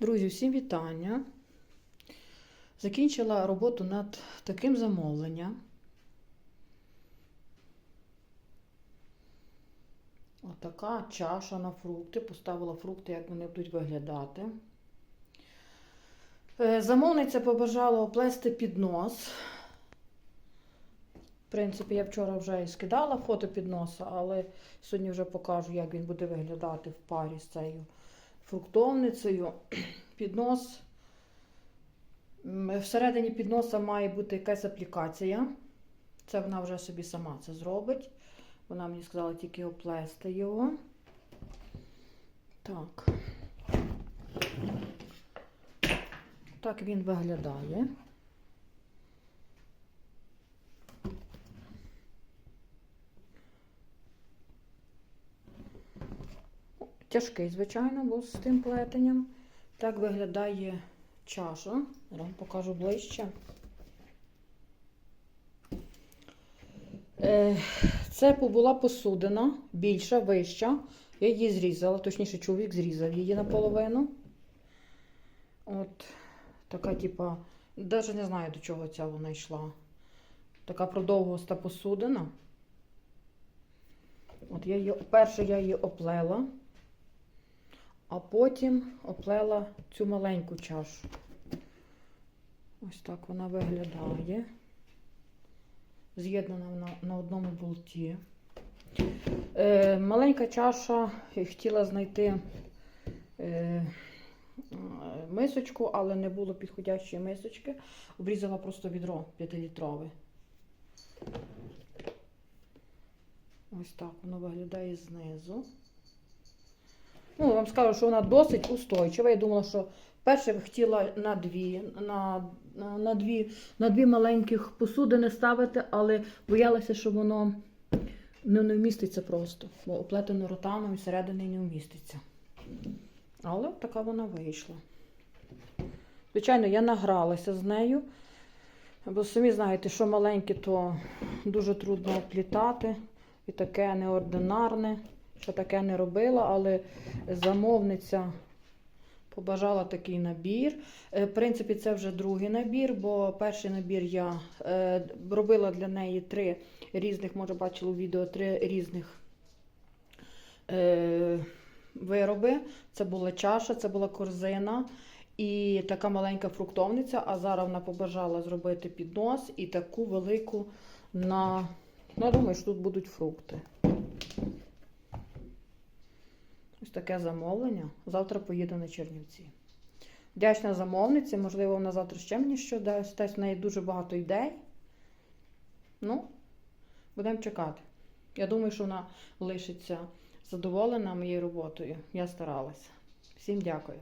Друзі, всім вітання. Закінчила роботу над таким замовленням. Отака чаша на фрукти. Поставила фрукти, як вони будуть виглядати. Е, Замовниця побажала оплести піднос. В принципі, я вчора вже і скидала фото підноса, але сьогодні вже покажу, як він буде виглядати в парі з цією фруктовницею. Піднос. Всередині підноса має бути якась аплікація. Це вона вже собі сама це зробить. Вона мені сказала тільки оплести його. Так. Так він виглядає. Тяжкий, звичайно, бо з тим плетенням. Так виглядає чаша. Зараз вам покажу ближче. Е, Це була посудина, більша, вища. Я її зрізала, точніше, чоловік зрізав її наполовину. От така, типа, навіть не знаю, до чого ця вона йшла. Така продовгоста посудина. От я її, перше я її оплела, а потім оплела цю маленьку чашу. Ось так вона виглядає. З'єднана вона на одному болті. Е, маленька чаша хотіла знайти е, мисочку, але не було підходящої мисочки. Обрізала просто відро 5-літрове. Ось так воно виглядає знизу. Ну, вам скажу, що вона досить устойчива. Я думала, що перше хотіла на дві, на, на, дві, на дві маленьких посудини ставити, але боялася, що воно не, не вміститься просто, бо оплетено ротаном і всередині не вміститься. Але така вона вийшла. Звичайно, я награлася з нею, бо самі знаєте, що маленьке, то дуже трудно оплітати. І таке неординарне, що таке не робила, але замовниця побажала такий набір. Е, В принципі, це вже другий набір, бо перший набір я е, робила для неї три різних, може, бачили у відео, три різних е, вироби. Це була чаша, це була корзина і така маленька фруктовниця. А зараз вона побажала зробити піднос і таку велику на. Ну, думаю, що тут будуть фрукти. Ось таке замовлення. Завтра поїду на Чернівці. Вдячна замовниці, можливо, вона завтра ще мені що дасть. Теж в неї дуже багато ідей. Ну, будемо чекати. Я думаю, що вона лишиться задоволена моєю роботою. Я старалася. Всім дякую.